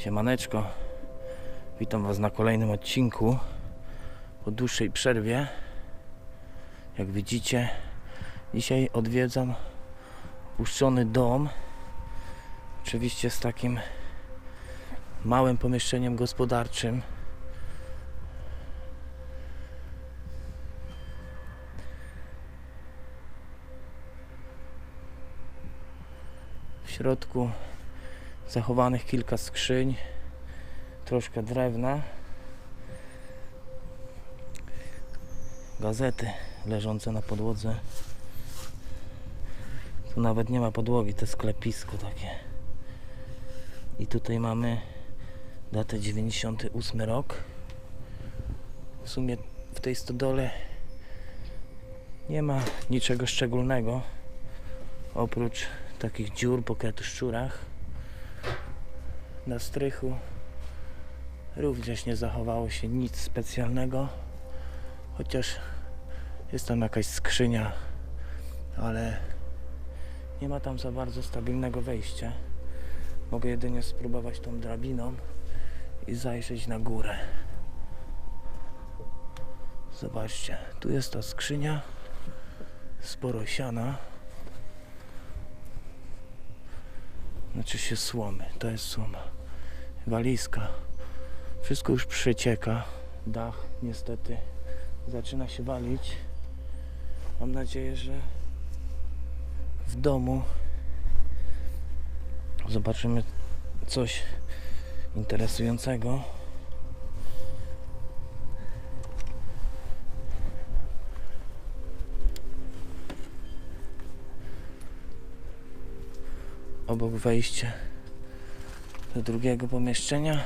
Siemaneczko. Witam Was na kolejnym odcinku po dłuższej przerwie. Jak widzicie, dzisiaj odwiedzam puszczony dom. Oczywiście z takim małym pomieszczeniem gospodarczym. W środku zachowanych kilka skrzyń, troszkę drewna, gazety leżące na podłodze. Tu nawet nie ma podłogi, to sklepisko takie. I tutaj mamy datę 98 rok. W sumie w tej stodole nie ma niczego szczególnego oprócz takich dziur po kratuszczurach. Na strychu również nie zachowało się nic specjalnego, chociaż jest tam jakaś skrzynia, ale nie ma tam za bardzo stabilnego wejścia. Mogę jedynie spróbować tą drabiną i zajrzeć na górę. Zobaczcie, tu jest ta skrzynia, sporo siana. Znaczy się słomy, to jest słoma. Walizka. Wszystko już przecieka. Dach niestety zaczyna się walić. Mam nadzieję, że w domu zobaczymy coś interesującego. Obok wejścia do drugiego pomieszczenia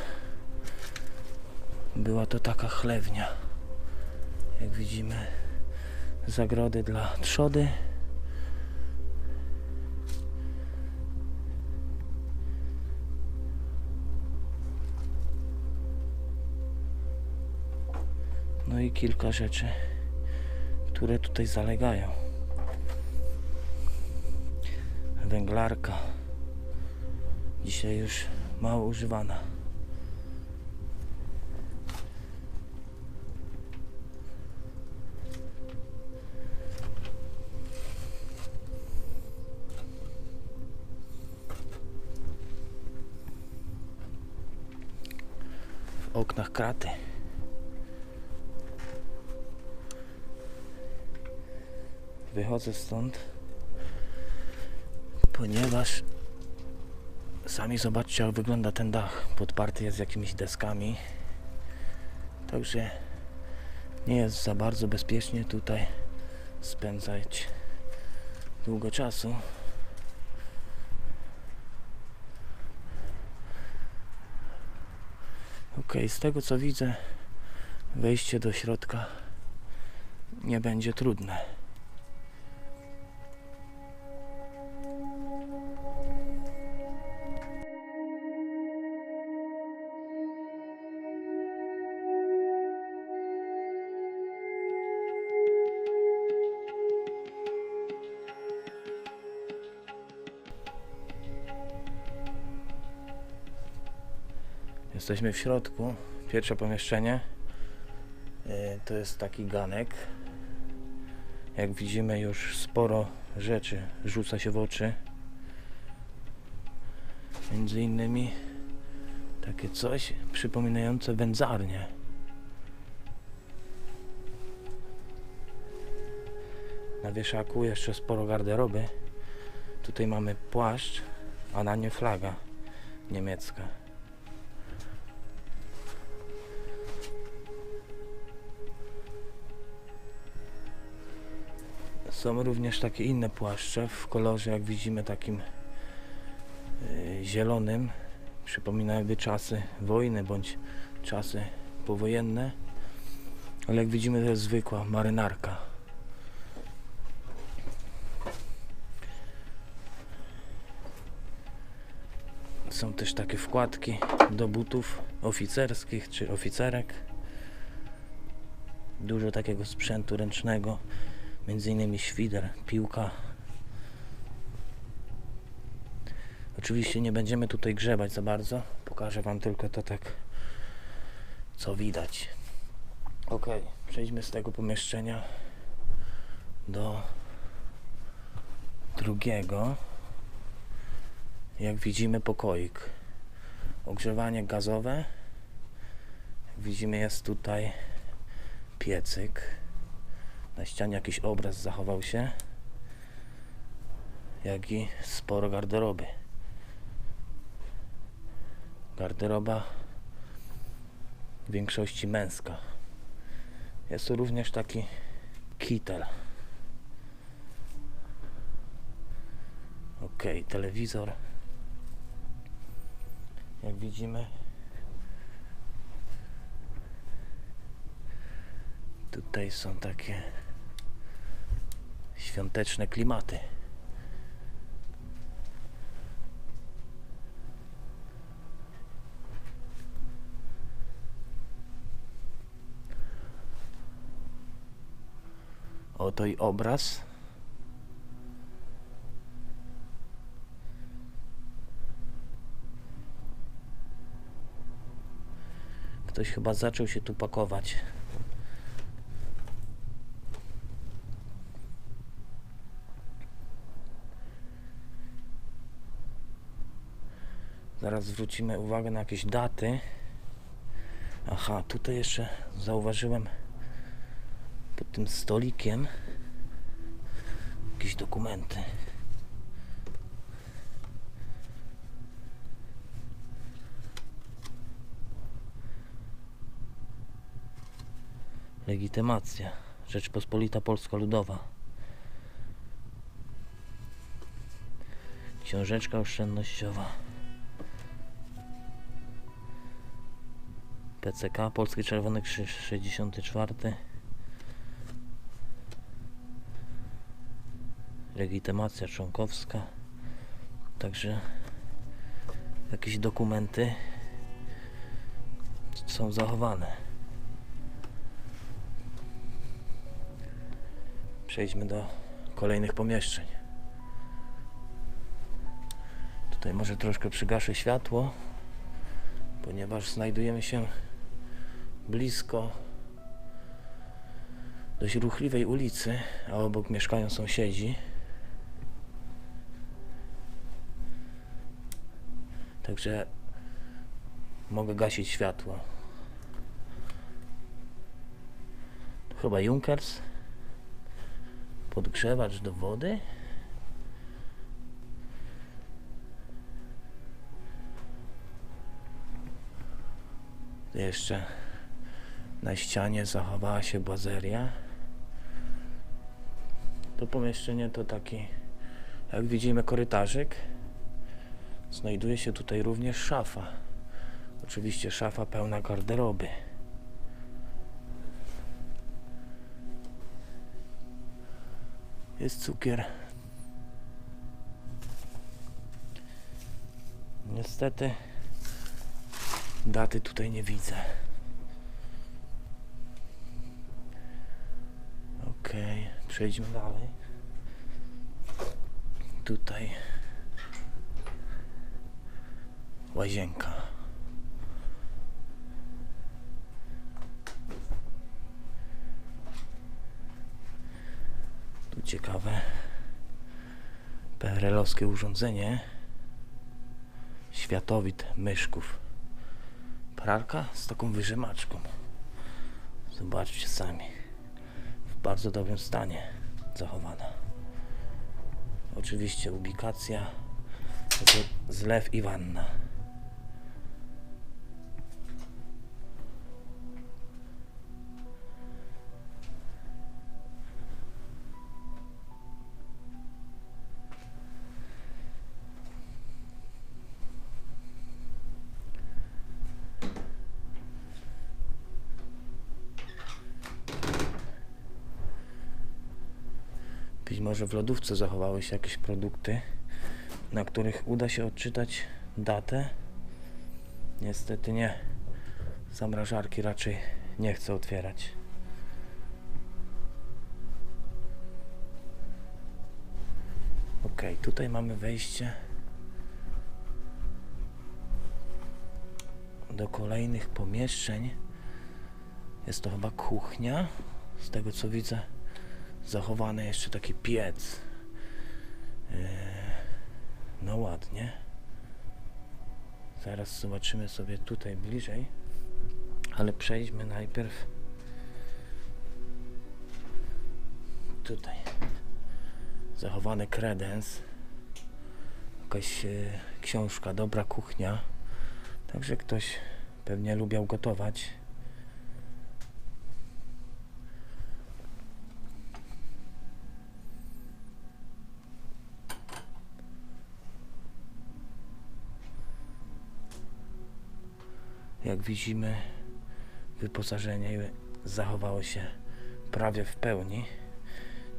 była to taka chlewnia. Jak widzimy, zagrody dla trzody. No i kilka rzeczy, które tutaj zalegają. Węglarka dzisiaj już mało używana. W oknach kraty. Wychodzę stąd, ponieważ Sami zobaczcie, jak wygląda ten dach. Podparty jest jakimiś deskami. Także nie jest za bardzo bezpiecznie tutaj spędzać długo czasu. Ok, z tego co widzę, wejście do środka nie będzie trudne. Jesteśmy w środku. Pierwsze pomieszczenie e, to jest taki ganek. Jak widzimy, już sporo rzeczy rzuca się w oczy. Między innymi takie coś przypominające wędzarnię. Na wieszaku jeszcze sporo garderoby. Tutaj mamy płaszcz, a na nie flaga niemiecka. Są również takie inne płaszcze w kolorze, jak widzimy, takim y, zielonym. Przypominałyby czasy wojny bądź czasy powojenne. Ale jak widzimy, to jest zwykła marynarka. Są też takie wkładki do butów oficerskich czy oficerek. Dużo takiego sprzętu ręcznego między innymi świder, piłka. Oczywiście nie będziemy tutaj grzebać za bardzo. Pokażę wam tylko to tak, co widać. Ok, przejdźmy z tego pomieszczenia do drugiego. Jak widzimy pokoik. Ogrzewanie gazowe. Jak widzimy jest tutaj piecyk. Na ścianie jakiś obraz zachował się. Jak i sporo garderoby. Garderoba w większości męska. Jest tu również taki kitel. Ok, telewizor. Jak widzimy, tutaj są takie świąteczne klimaty. Oto i obraz. Ktoś chyba zaczął się tu pakować. Zaraz zwrócimy uwagę na jakieś daty. Aha, tutaj jeszcze zauważyłem pod tym stolikiem jakieś dokumenty. Legitymacja. Rzeczpospolita Polska Ludowa. Książeczka oszczędnościowa. PCK, Polski Czerwony Krzyż 64. Legitymacja członkowska. Także jakieś dokumenty są zachowane. Przejdźmy do kolejnych pomieszczeń. Tutaj może troszkę przygaszę światło, ponieważ znajdujemy się blisko dość ruchliwej ulicy, a obok mieszkają sąsiedzi. Także mogę gasić światło. Chyba Junkers. Podgrzewacz do wody. Jeszcze na ścianie zachowała się bazeria. To pomieszczenie to taki, jak widzimy, korytarzyk. Znajduje się tutaj również szafa. Oczywiście szafa pełna garderoby. Jest cukier. Niestety daty tutaj nie widzę. Okej, przejdźmy dalej. Tutaj łazienka. Tu ciekawe PRL-owskie urządzenie. Światowid myszków. Pralka z taką wyżymaczką. Zobaczcie sami. Bardzo dobrym stanie zachowana. Oczywiście ubikacja, zlew i wanna. Być może w lodówce zachowały się jakieś produkty, na których uda się odczytać datę. Niestety nie. Zamrażarki raczej nie chcę otwierać. Ok, tutaj mamy wejście do kolejnych pomieszczeń. Jest to chyba kuchnia. Z tego co widzę, zachowany jeszcze taki piec. Eee, No ładnie. Zaraz zobaczymy sobie tutaj bliżej. Ale przejdźmy najpierw tutaj. Zachowany kredens. Jakaś e, książka, dobra kuchnia. Także ktoś pewnie lubiał gotować. Jak widzimy, wyposażenie zachowało się prawie w pełni.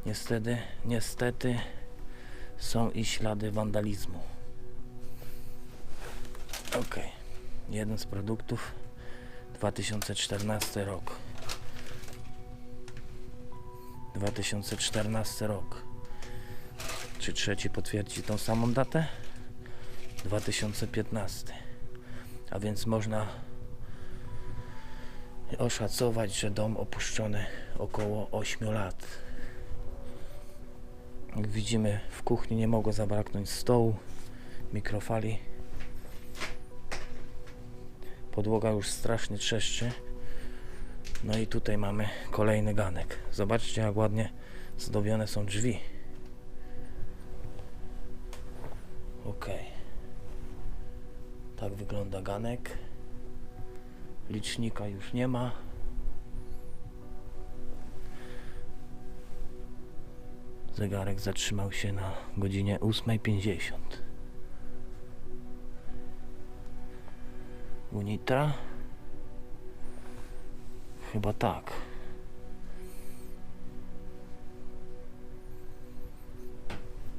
Niestety, niestety są i ślady wandalizmu. Ok, jeden z produktów 2014 rok. 2014 rok. Czy trzeci potwierdzi tą samą datę? 2015. A więc można oszacować, że dom opuszczony około 8 lat. Jak widzimy, w kuchni nie mogło zabraknąć stołu, mikrofali. Podłoga już strasznie trzeszczy. No i tutaj mamy kolejny ganek. Zobaczcie, jak ładnie zdobione są drzwi. Ok. Tak wygląda ganek. Licznika już nie ma. Zegarek zatrzymał się na godzinie 8.50. Unitra? Chyba tak.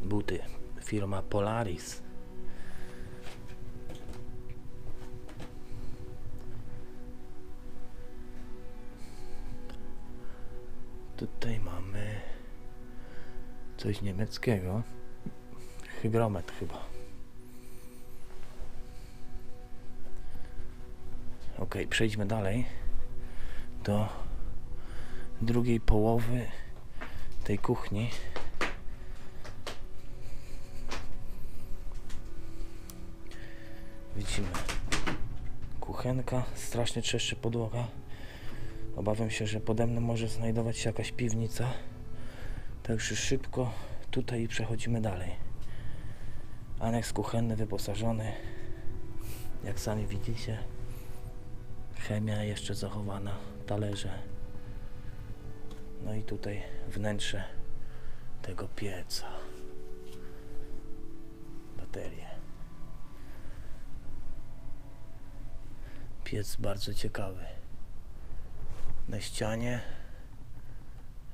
Buty. Firma Polaris. Tutaj mamy coś niemieckiego. Hygrometr chyba. Ok, przejdźmy dalej do drugiej połowy tej kuchni. Widzimy kuchenka, strasznie trzeszczy podłoga. Obawiam się, że pode mną może znajdować się jakaś piwnica. Także szybko tutaj przechodzimy dalej. Aneks kuchenny wyposażony. Jak sami widzicie, chemia jeszcze zachowana, talerze. No i tutaj wnętrze tego pieca. Baterie. Piec bardzo ciekawy. Na ścianie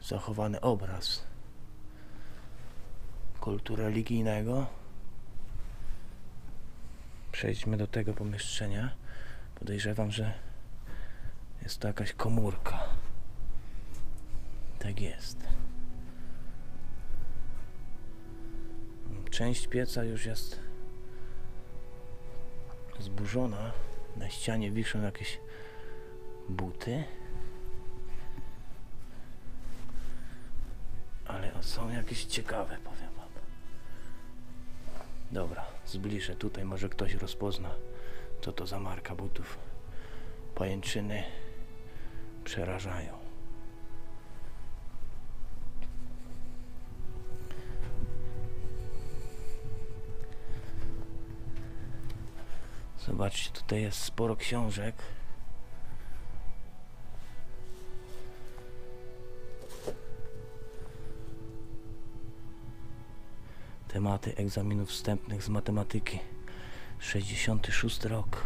zachowany obraz kultu religijnego. Przejdźmy do tego pomieszczenia. Podejrzewam, że jest to jakaś komórka. Tak jest. Część pieca już jest zburzona. Na ścianie wiszą jakieś buty. Są jakieś ciekawe, powiem wam. Dobra, zbliżę tutaj, może ktoś rozpozna, co to za marka butów. Pajęczyny przerażają. Zobaczcie, tutaj jest sporo książek. Tematy egzaminów wstępnych z matematyki. 66 rok.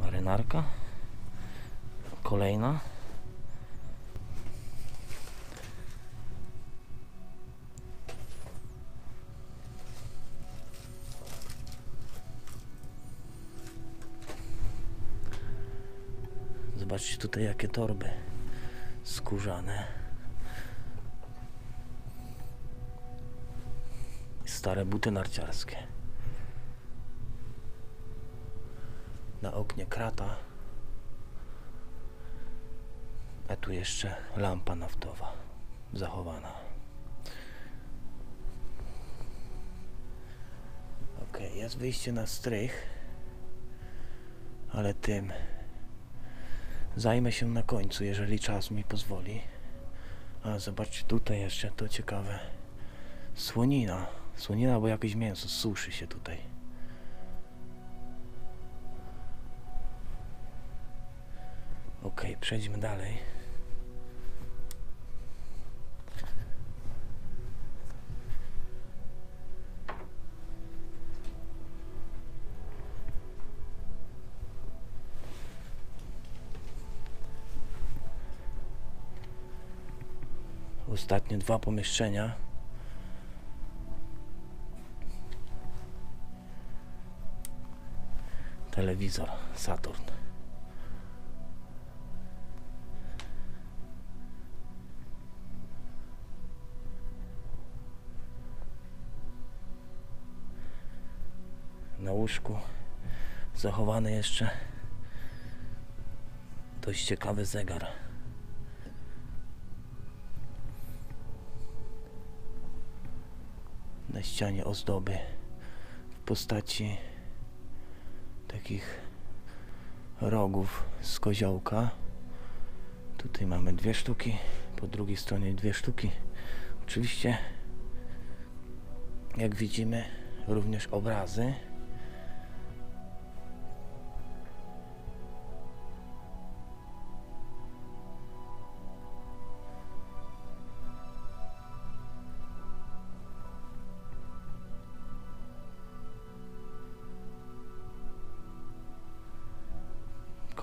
Marynarka. Kolejna. Zobaczcie tutaj jakie torby skórzane. Stare buty narciarskie. Na oknie krata. A tu jeszcze lampa naftowa zachowana. Ok, jest wyjście na strych, ale tym zajmę się na końcu, jeżeli czas mi pozwoli. A zobaczcie, tutaj jeszcze to ciekawe. Słonina. Słonina, bo jakieś mięso suszy się tutaj. Ok, przejdźmy dalej. Ostatnie dwa pomieszczenia. Telewizor Saturn. Na łóżku zachowany jeszcze dość ciekawy zegar. Na ścianie ozdoby w postaci takich rogów z koziołka. Tutaj mamy dwie sztuki, po drugiej stronie dwie sztuki. Oczywiście, jak widzimy, również obrazy.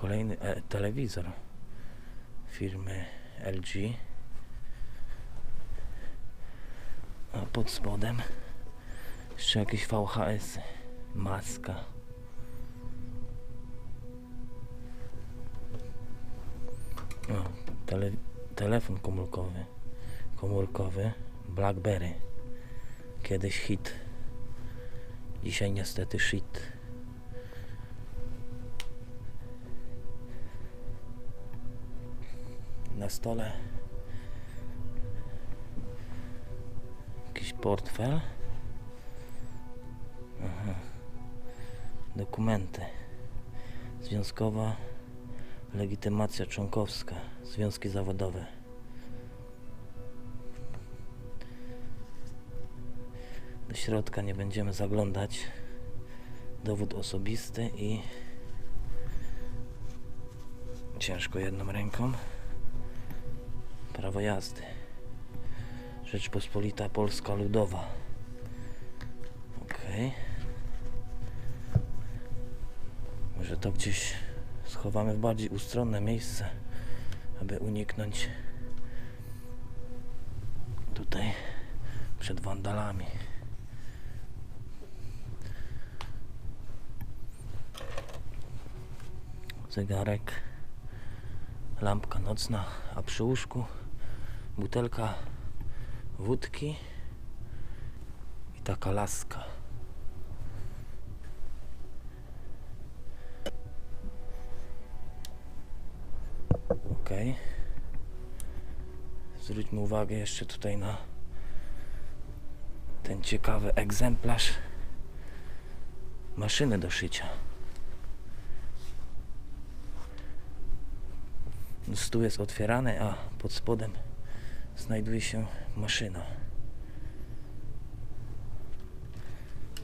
Kolejny e telewizor firmy LG. A pod spodem jeszcze jakieś VHS, maska. O, tele, telefon komórkowy, komórkowy BlackBerry. Kiedyś hit, dzisiaj niestety shit. Stole jakiś portfel. Aha. Dokumenty. Związkowa legitymacja członkowska. Związki zawodowe. Do środka nie będziemy zaglądać. Dowód osobisty i ciężko jedną ręką. Prawo jazdy. Rzeczpospolita Polska Ludowa. Okej. Może to gdzieś schowamy w bardziej ustronne miejsce, aby uniknąć tutaj przed wandalami. Zegarek lampka nocna, a przy łóżku butelka wódki i taka laska. Ok. Zwróćmy uwagę jeszcze tutaj na ten ciekawy egzemplarz maszyny do szycia. Stół jest otwierany, a pod spodem znajduje się maszyna.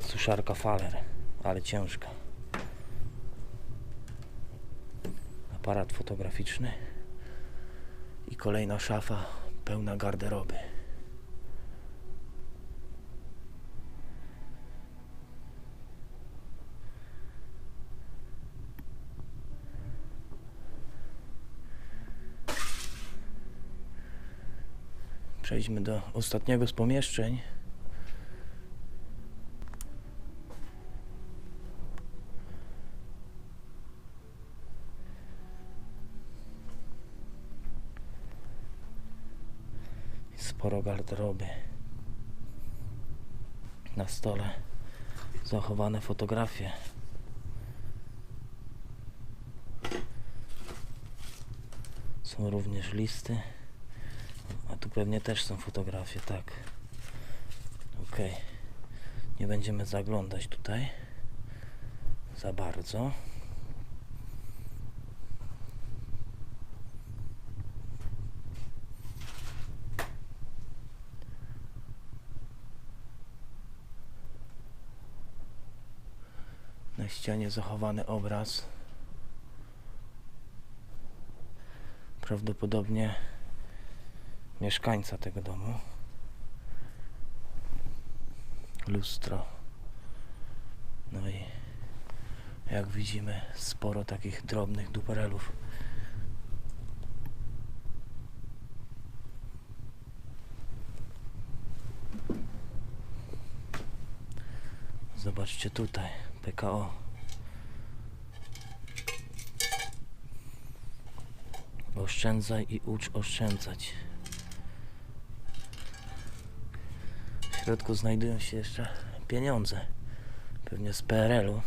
Suszarka Faler, ale ciężka. Aparat fotograficzny i kolejna szafa pełna garderoby. Przejdźmy do ostatniego z pomieszczeń. Sporo garderoby. Na stole zachowane fotografie. Są również listy. A tu pewnie też są fotografie, tak. Okej. Nie będziemy zaglądać tutaj za bardzo. Na ścianie zachowany obraz. Prawdopodobnie mieszkańca tego domu. Lustro. No i jak widzimy, sporo takich drobnych duperelów. Zobaczcie tutaj, PKO. Oszczędzaj i ucz oszczędzać. W środku znajdują się jeszcze pieniądze. Pewnie z PRL-u.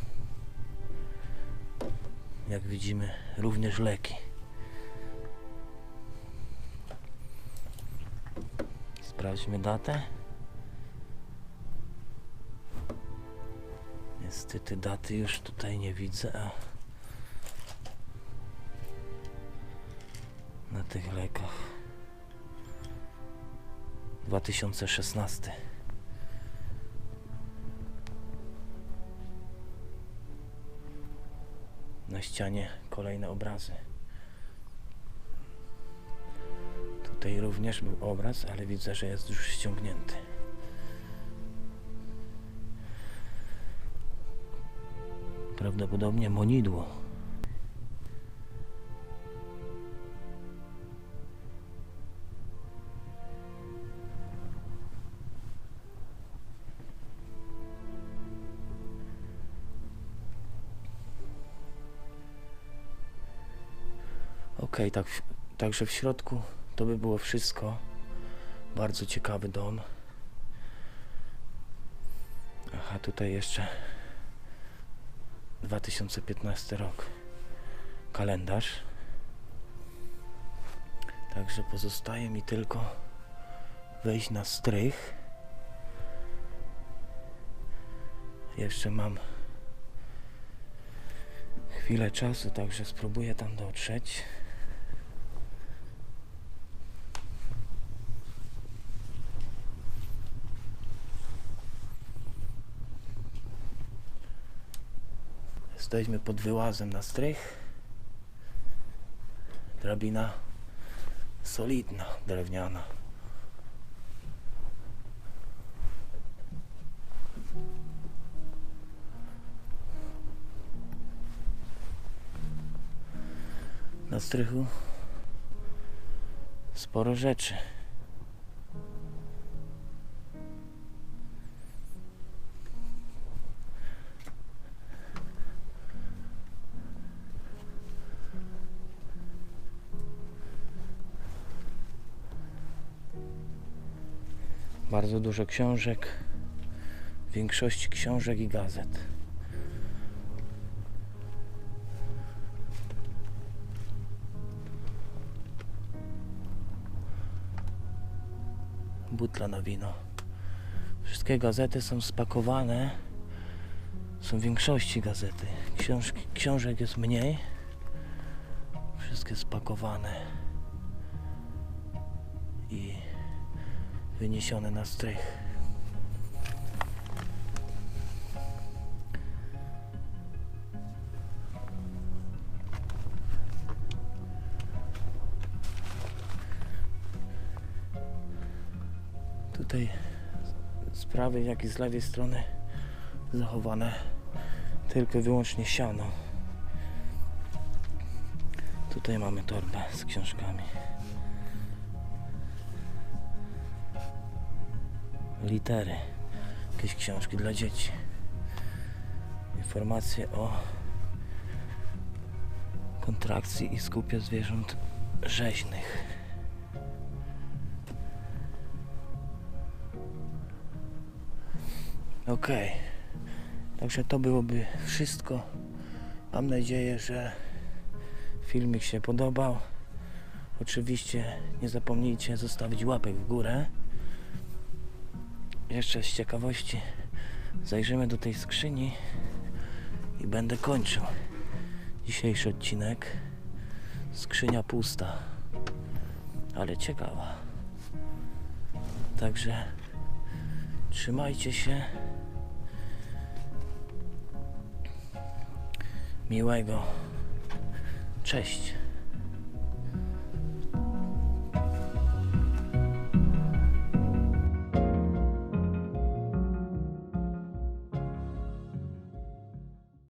Jak widzimy, również leki. Sprawdźmy datę. Niestety daty już tutaj nie widzę, a na tych lekach 2016 na ścianie kolejne obrazy. Tutaj również był obraz, ale widzę, że jest już ściągnięty. Prawdopodobnie monidło tak, także w środku to by było wszystko. Bardzo ciekawy dom. Aha, tutaj jeszcze 2015 rok. Kalendarz. Także pozostaje mi tylko wejść na strych. Jeszcze mam chwilę czasu, także spróbuję tam dotrzeć. Jesteśmy pod wyłazem na strych. Drabina solidna, drewniana. Na strychu sporo rzeczy. Bardzo dużo książek. W większości książek i gazet. Butla na wino. Wszystkie gazety są spakowane. Są w większości gazety. Książki, książek jest mniej. Wszystkie spakowane. Wyniesione na strych. Tutaj z prawej jak i z lewej strony zachowane tylko i wyłącznie siano. Tutaj mamy torbę z książkami. Litery, jakieś książki dla dzieci, informacje o kontrakcji i skupie zwierząt rzeźnych. Ok, także to byłoby wszystko. Mam nadzieję, że filmik się podobał. Oczywiście nie zapomnijcie zostawić łapek w górę. Jeszcze z ciekawości zajrzymy do tej skrzyni i będę kończył dzisiejszy odcinek. Skrzynia pusta, ale ciekawa. Także trzymajcie się. Miłego. Cześć.